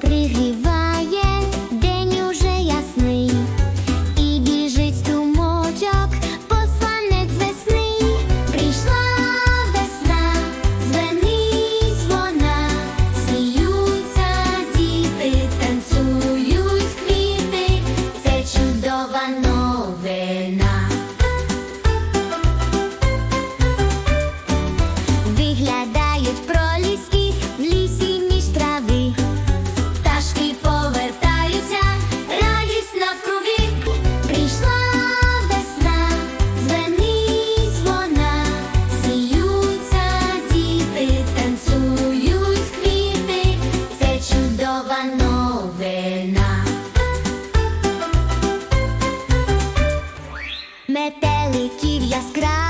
пригріває, день уже ясний, і біжить тумочок, посланець весни, прийшла весна, звенить вона, сміються діти, танцюють квіти, це чудова новина. метеликів яскравих.